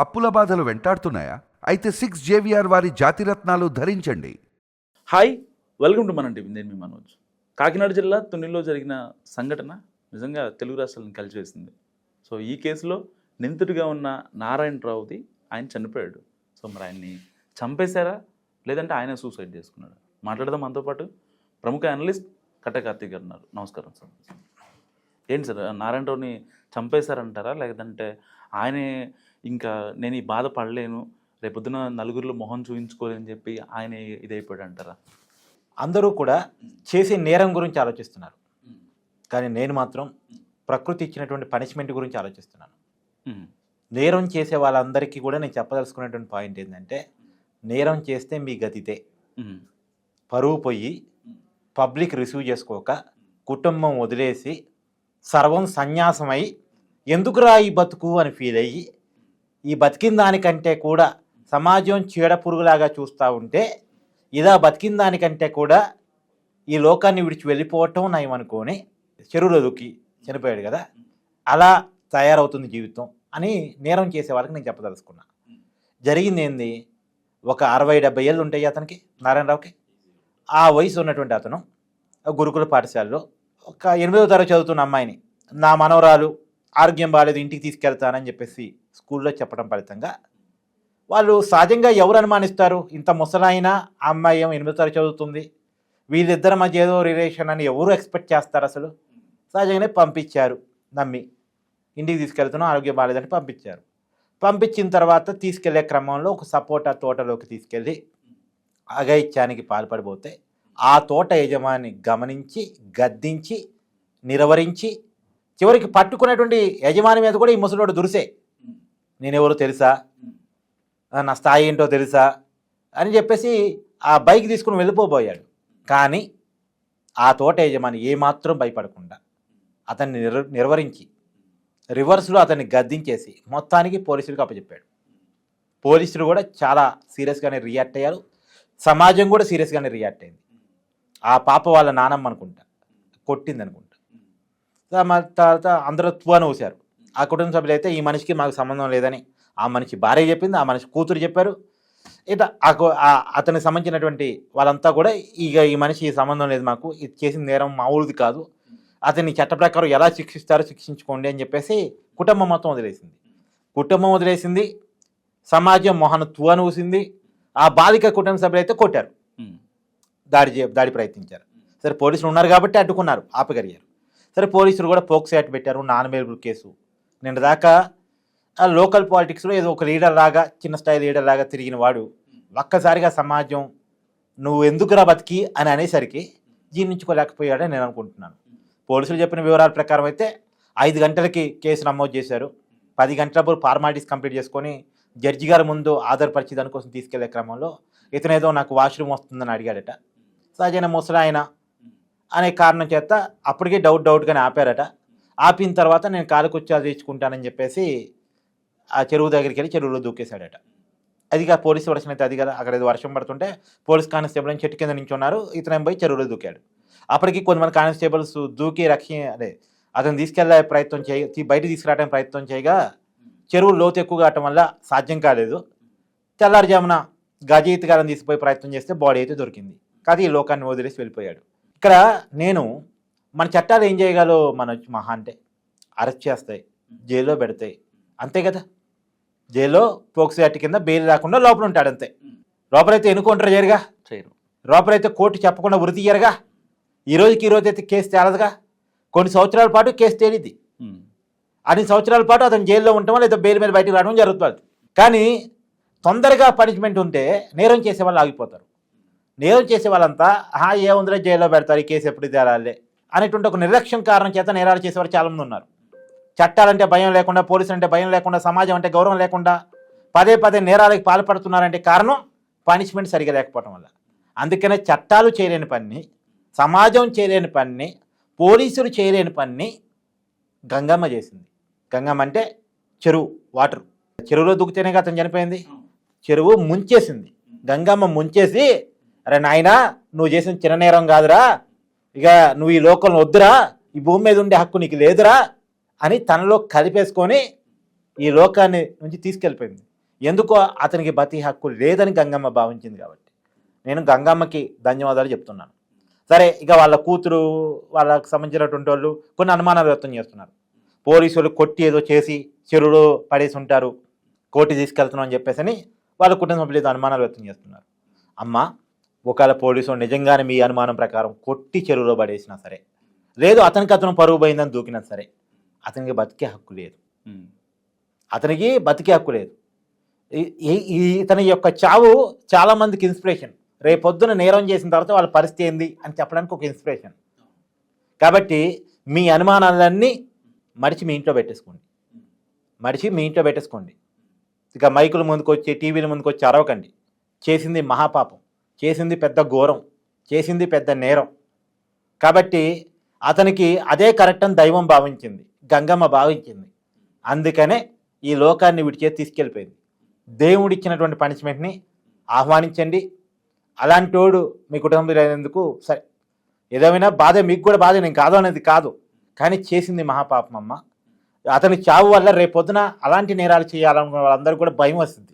అప్పుల బాధలు వెంటాడుతున్నాయా? అయితే సిక్స్ జేవిఆర్ వారి జాతిరత్నాలు ధరించండి. హాయ్ వెల్కమ్ టు మన టీవీ నేను మీ మనోజ్. కాకినాడ జిల్లా తునిలో జరిగిన సంఘటన నిజంగా తెలుగు రాష్ట్రాలను కలిసివేసింది. సో ఈ కేసులో నిందితుడిగా ఉన్న నారాయణరావుది ఆయన చనిపోయాడు. సో మరి ఆయన్ని చంపేశారా? లేదంటే ఆయన సూసైడ్ చేసుకున్నాడు? మాట్లాడదాం మనతో పాటు. ప్రముఖ అనలిస్ట్ కట్ట కార్తీక్ గారు ఉన్నారు. నమస్కారం సార్. ఏంటి సార్ నారాయణరావుని చంపేశారంటారా? లేదంటే ఆయనే ఇంకా నేను ఈ బాధ పడలేను రేపొద్దున నలుగురిలో మొహం చూపించుకోలేని చెప్పి ఆయన ఇదైపోయాడు అంటారా అందరూ కూడా చేసే నేరం గురించి ఆలోచిస్తున్నారు. కానీ నేను మాత్రం ప్రకృతి ఇచ్చినటువంటి పనిష్మెంట్ గురించి ఆలోచిస్తున్నాను. నేరం చేసే వాళ్ళందరికీ కూడా నేను చెప్పదలుచుకున్నటువంటి పాయింట్ ఏంటంటే నేరం చేస్తే మీ గతితే. పరువు పోయి పబ్లిక్ రిసీవ్ చేసుకోక కుటుంబం వదిలేసి సర్వం సన్యాసమై ఎందుకురా ఈ బతుకు అని ఫీల్ అయ్యి ఈ బతికిన దానికంటే కూడా సమాజం చీడ పురుగులాగా చూస్తూ ఉంటే ఇదా బతికిన దానికంటే కూడా ఈ లోకాన్ని విడిచి వెళ్ళిపోవటం నయం అనుకొని చెరువులో దూకి చనిపోయాడు కదా. అలా తయారవుతుంది జీవితం అని నేరం చేసే వాళ్ళకి నేను చెప్పదలుచుకున్నా. జరిగింది ఏంది? ఒక అరవై డెబ్బై ఏళ్ళు ఉంటాయి అతనికి నారాయణరావుకి. ఆ వయసు ఉన్నటువంటి అతను గురుకుల పాఠశాలలో ఒక ఎనిమిదవ తరగతి చదువుతున్న అమ్మాయిని. నా మనవరాలు ఆరోగ్యం బాగాలేదు ఇంటికి తీసుకెళ్తానని చెప్పేసి స్కూల్లో చెప్పడం ఫలితంగా వాళ్ళు సహజంగా ఎవరు అనుమానిస్తారు? ఇంత ముసలాయినా అమ్మాయి ఏమో ఎనిమిదో తరగతి చదువుతుంది. వీళ్ళిద్దరి మధ్య ఏదో రిలేషన్ అని ఎవరు ఎక్స్పెక్ట్ చేస్తారు అసలు? సహజంగానే పంపించారు నమ్మి. ఇంటికి తీసుకెళ్తున్నాం ఆరోగ్యం బాగాలేదని పంపించారు. పంపించిన తర్వాత తీసుకెళ్ళే క్రమంలో ఒక సపోటా తోటలోకి తీసుకెళ్ళి అఘైత్యానికి పాల్పడిపోతే ఆ తోట యజమాని గమనించి గద్దించి నిరవరించి చివరికి పట్టుకున్నటువంటి యజమాని మీద కూడా ఈ ముసలోడు దురిసే. నేనెవరో తెలుసా? నా స్థాయి ఏంటో తెలుసా? అని చెప్పేసి ఆ బైక్ తీసుకుని వెళ్ళిపోబోయాడు. కానీ ఆ తోట యజమాని ఏమాత్రం భయపడకుండా అతన్ని నిర్ నిర్వరించి రివర్స్లో అతన్ని గద్దించేసి మొత్తానికి పోలీసులకు అప్పచెప్పాడు. పోలీసులు కూడా చాలా సీరియస్గానే రియాక్ట్ అయ్యారు. సమాజం కూడా సీరియస్గానే రియాక్ట్ అయింది. ఆ పాప వాళ్ళ నానమ్మ అనుకుంటా కొట్టింది అనుకుంటా తర్వాత అందరూ తువాను ఊశారు. ఆ కుటుంబ సభ్యులు అయితే ఈ మనిషికి మాకు సంబంధం లేదని ఆ మనిషి భార్య చెప్పింది ఆ మనిషి కూతురు చెప్పారు. ఆ- అతనికి సంబంధించినటువంటి వాళ్ళంతా కూడా ఇక ఈ మనిషి సంబంధం లేదు మాకు ఇది చేసిన నేరం మామూలుది కాదు. అతన్ని చట్ట ప్రకారం ఎలా శిక్షిస్తారో శిక్షించుకోండి అని చెప్పేసి కుటుంబం మొత్తం వదిలేసింది. కుటుంబం వదిలేసింది సమాజం మొహన తువను ఊసింది ఆ బాలిక కుటుంబ సభ్యులు అయితే కొట్టారు దాడి చే దాడి ప్రయత్నించారు. సరే పోలీసులు ఉన్నారు కాబట్టి అడ్డుకున్నారు ఆపగలిగారు. సరే పోలీసులు కూడా పోక్సో యాక్ట్ పెట్టారు నాన్ అవైలబుల్ కేసు. నిన్న దాకా ఆ లోకల్ పాలిటిక్స్లో ఏదో ఒక లీడర్ లాగా చిన్న స్థాయి లీడర్ లాగా తిరిగిన వాడు ఒక్కసారిగా సమాజం నువ్వు ఎందుకురా బతికి అని అనేసరికి జీర్ణించుకోలేకపోయాడని నేను అనుకుంటున్నాను. పోలీసులు చెప్పిన వివరాల ప్రకారం అయితే ఐదు గంటలకి కేసు నమోదు చేశారు. పది గంటలప్పుడు ఫార్మాలిటీస్ కంప్లీట్ చేసుకొని జడ్జి గారి ముందు ఆధారపరిచి దానికోసం తీసుకెళ్ళే క్రమంలో ఇతనేదో నాకు వాష్రూమ్ వస్తుందని అడిగాడట. సహజన ముసలాయన అనే కారణం చేత అప్పటికే డౌట్ డౌట్గానే ఆపారట. ఆపిన తర్వాత నేను కాలుకొచ్చాలు తీసుకుంటానని చెప్పేసి ఆ చెరువు దగ్గరికి వెళ్ళి చెరువులో దూకేశాడట. అదిగా పోలీసు వర్షం అయితే అది కదా అక్కడ ఏదో వర్షం పడుతుంటే పోలీస్ కానిస్టేబుల్ అని చెట్టు కింద నించున్నారు ఇతను పోయి చెరువులో దూకాడు. అప్పటికి కొంతమంది కానిస్టేబుల్స్ దూకి రక్షి అదే అతను తీసుకెళ్ళే ప్రయత్నం చేయ బయట తీసుకురావడానికి ప్రయత్నం చేయగా చెరువు లోతు ఎక్కువ కావటం వల్ల సాధ్యం కాలేదు. తెల్లారుజామున గజయిత్ గారిని తీసుకుపోయి ప్రయత్నం చేస్తే బాడీ అయితే దొరికింది. కాదు ఈ లోకాన్ని వదిలేసి వెళ్ళిపోయాడు. ఇక్కడ నేను మన చట్టాలు ఏం చేయగలవు మన మహా అంటే అరెస్ట్ చేస్తాయి జైల్లో పెడతాయి. అంతే కదా? జైల్లో పోక్సో యాక్ట్ కింద బెయిల్ రాకుండా లోపల ఉంటాడు అంతే. లోపలైతే ఎన్నుకుంటారు చేయరుగా? చేయరు. లోపలైతే కోర్టు చెప్పకుండా ఉరి తీయరుగా? ఈ రోజుకి ఈ రోజు అయితే కేసు తేలదుగా? కొన్ని సంవత్సరాల పాటు కేసు తేలిద్ది. అన్ని సంవత్సరాల పాటు అతను జైల్లో ఉండటం లేదా బెయిల్ మీద బయటకు రావడం జరుగుతుంది. కానీ తొందరగా పనిష్మెంట్ ఉంటే నేరం చేసే వాళ్ళు ఆగిపోతారు. నేరం చేసే వాళ్ళంతా ఆహా ఏముందిలే జైల్లో పెడతారు ఈ కేసు ఎప్పుడు తేలాలే అనేటువంటి ఒక నిర్లక్ష్యం కారణం చేత నేరాలు చేసేవారు చాలామంది ఉన్నారు. చట్టాలంటే భయం లేకుండా పోలీసులు అంటే భయం లేకుండా సమాజం అంటే గౌరవం లేకుండా పదే పదే నేరాలకు పాల్పడుతున్నారంటే కారణం పనిష్మెంట్ సరిగా లేకపోవడం వల్ల. అందుకనే చట్టాలు చేయలేని పని సమాజం చేయలేని పని పోలీసులు చేయలేని పని గంగమ్మ చేసింది. గంగమ్మ అంటే చెరువు వాటర్. చెరువులో దూకితేనే కదా అతను చనిపోయింది? చెరువు ముంచేసింది. గంగమ్మ ముంచేసి అరే నాయనా నువ్వు చేసిన చిన్న నేరం కాదురా. ఇక నువ్వు ఈ లోకంలో వద్దురా. ఈ భూమి మీద ఉండే హక్కు నీకు లేదురా అని తనలో కలిపేసుకొని ఈ లోకాన్ని నుంచి తీసుకెళ్ళిపోయింది. ఎందుకో అతనికి బతి హక్కు లేదని గంగమ్మ భావించింది కాబట్టి. నేను గంగమ్మకి ధన్యవాదాలు చెప్తున్నాను. సరే ఇక వాళ్ళ కూతురు వాళ్ళకు సంబంధించినటువంటి వాళ్ళు కొన్ని అనుమానాలు వ్యక్తం చేస్తున్నారు. పోలీసులు కొట్టి ఏదో చేసి చెరువులో పడేసి ఉంటారు. కోర్టు తీసుకెళ్తున్నాం అని చెప్పేసి అని వాళ్ళ కుటుంబ సభ్యులు ఏదో అనుమానాలు వ్యక్తం చేస్తున్నారు. అమ్మ ఒకవేళ పోలీసులు నిజంగానే మీ అనుమానం ప్రకారం కొట్టి చెరువులో పడేసినా సరే లేదు అతనికి అతను పరుగు పోయిందని దూకినా సరే అతనికి బతికే హక్కు లేదు. అతనికి బతికే హక్కు లేదు. ఇతని యొక్క చావు చాలా మందికి ఇన్స్పిరేషన్. రేపొద్దున నేరం చేసిన తర్వాత వాళ్ళ పరిస్థితి ఏంది అని చెప్పడానికి ఒక ఇన్స్పిరేషన్. కాబట్టి మీ అనుమానాలన్నీ మడిచి మీ ఇంట్లో పెట్టేసుకోండి. మడిచి మీ ఇంట్లో పెట్టేసుకోండి. ఇక మైకుల ముందుకు వచ్చి టీవీల ముందుకు వచ్చి అరవకండి. చేసింది మహాపాపం. చేసింది పెద్ద ఘోరం చేసింది పెద్ద నేరం. కాబట్టి అతనికి అదే కరెక్ట్ అని దైవం భావించింది గంగమ్మ భావించింది. అందుకనే ఈ లోకాన్ని వీడి తీసుకెళ్ళిపోయింది. దేవుడిచ్చినటువంటి పనిష్మెంట్ని ఆహ్వానించండి. అలాంటోడు మీ కుటుంబంలో అయినందుకు సరే. ఏదేమైనా బాధ మీకు కూడా బాధ నేను కాదు అనేది కాదు. కానీ చేసింది మహాపాపం అమ్మ. అతని చావు వల్ల రేపొద్దున అలాంటి నేరాలు చేయాలనుకున్న వాళ్ళందరూ కూడా భయం వస్తుంది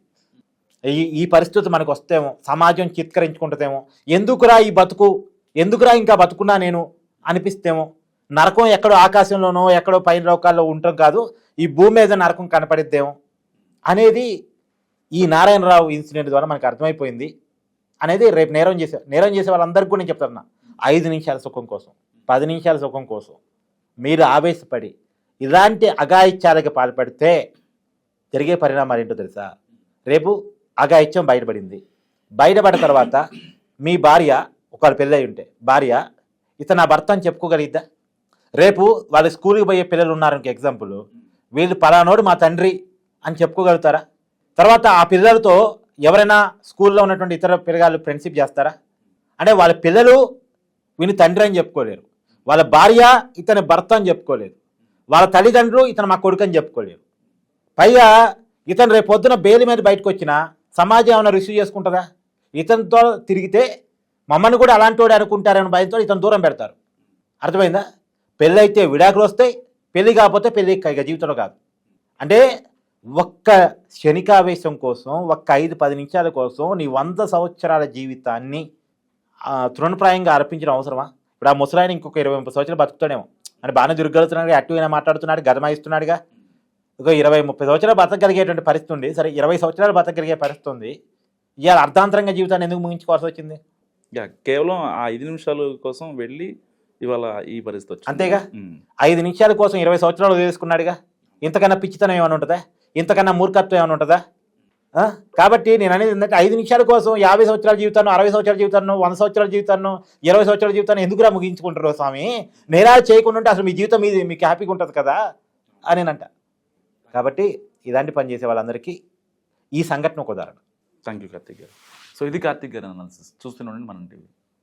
ఈ ఈ పరిస్థితి మనకు వస్తేమో సమాజం చిత్కరించుకుంటుందేమో ఎందుకురా ఈ బతుకు ఎందుకురా ఇంకా బతుకున్నా నేను అనిపిస్తేమో నరకం ఎక్కడో ఆకాశంలోనో ఎక్కడో పైన లోకాల్లో ఉండటం కాదు ఈ భూమి మీద నరకం కనపడిద్దేమో అనేది ఈ నారాయణరావు ఇన్సిడెంట్ ద్వారా మనకు అర్థమైపోయింది అనేది రేపు నేరం చేసే నేరం చేసే వాళ్ళందరికీ కూడా నేను చెప్తున్నా. ఐదు నిమిషాల సుఖం కోసం పది నిమిషాల సుఖం కోసం మీరు ఆవేశపడి ఇలాంటి అఘాయిత్యాలకు పాల్పడితే జరిగే పరిణామాలు ఏంటో తెలుసా? రేపు అఘాయిత్యం బయటపడింది. బయటపడిన తర్వాత మీ భార్య ఒకవేళ పెళ్ళై ఉంటే భార్య ఇతను నా భర్త అని చెప్పుకోగలిగిద్దా? రేపు వాళ్ళ స్కూల్కి పోయే పిల్లలు ఉన్నారు ఇంక ఎగ్జాంపుల్ వీళ్ళు పలానోడు మా తండ్రి అని చెప్పుకోగలుగుతారా? తర్వాత ఆ పిల్లలతో ఎవరైనా స్కూల్లో ఉన్నటువంటి ఇతర పిల్లగాళ్ళు ఫ్రెండ్షిప్ చేస్తారా? అంటే వాళ్ళ పిల్లలు వీని తండ్రి అని చెప్పుకోలేరు. వాళ్ళ భార్య ఇతని భర్త అని చెప్పుకోలేరు. వాళ్ళ తల్లిదండ్రులు ఇతను మా కొడుకు అని చెప్పుకోలేరు. పైగా ఇతను రేపు పొద్దున బెయిల్ మీద బయటకు వచ్చినా సమాజం ఏమైనా రిసీవ్ చేసుకుంటుందా? ఇతనితో తిరిగితే మమ్మల్ని కూడా అలాంటి వాడు అనుకుంటారని భయంతో ఇతను దూరం పెడతారు. అర్థమైందా? పెళ్ళి అయితే విడాకులు వస్తాయి పెళ్ళి కాకపోతే పెళ్ళి ఇక జీవితంలో కాదు. అంటే ఒక్క శనికావేశం కోసం ఒక్క ఐదు పది నిమిషాల కోసం నీ వంద సంవత్సరాల జీవితాన్ని తృణప్రాయంగా అర్పించడం అవసరమా? ఇప్పుడు ఆ ముసలాయన ఇంకొక ఇరవై ముప్పై సంవత్సరాలు బతుకుతాడేమో. అని బాగానే దుర్గలుతున్నాడు అటు అయినా మాట్లాడుతున్నాడు గదమాయిస్తున్నాడుగా. ఒక ఇరవై ముప్పై సంవత్సరాలు బతకగలిగేటువంటి పరిస్థితి ఉంది. సరే ఇరవై సంవత్సరాలు బతకగలిగే పరిస్థితి ఉంది. ఇవాళ అర్ధాంతరంగా జీవితాన్ని ఎందుకు ముగించుకోవాల్సి వచ్చింది? కేవలం ఆ ఐదు నిమిషాల కోసం వెళ్ళి ఇవాళ ఈ పరిస్థితి వచ్చింది. అంతేగా? ఐదు నిమిషాల కోసం ఇరవై సంవత్సరాలు వదిలేసుకున్నాడుగా? ఇంతకన్నా పిచ్చితనం ఏమైనా ఉంటుందా? ఇంతకన్నా మూర్ఖత్వం ఏమైనా ఉంటుందా? కాబట్టి నేను అనేది ఏంటంటే ఐదు నిమిషాల కోసం యాభై సంవత్సరాల జీవితాన్ని అరవై సంవత్సరాల జీవితాన్ని వంద సంవత్సరాల జీవితాన్ని ఇరవై సంవత్సరాల జీవితాన్ని ఎందుకురా ముగించుకుంటారు స్వామి? నేరాలు చేయకుండా ఉంటే అసలు మీ జీవితం మీది మీకు హ్యాపీగా ఉంటుంది కదా? అని నేనంట. కాబట్టి ఇలాంటి పని చేసే వాళ్ళందరికీ ఈ సంఘటన ఒక ఉదాహరణ. థ్యాంక్ యూ కార్తిక్ గారు. సో ఇది కార్తిక్ గారు అనాలిసిస్ చూస్తూనే ఉండండి మనం టీవీ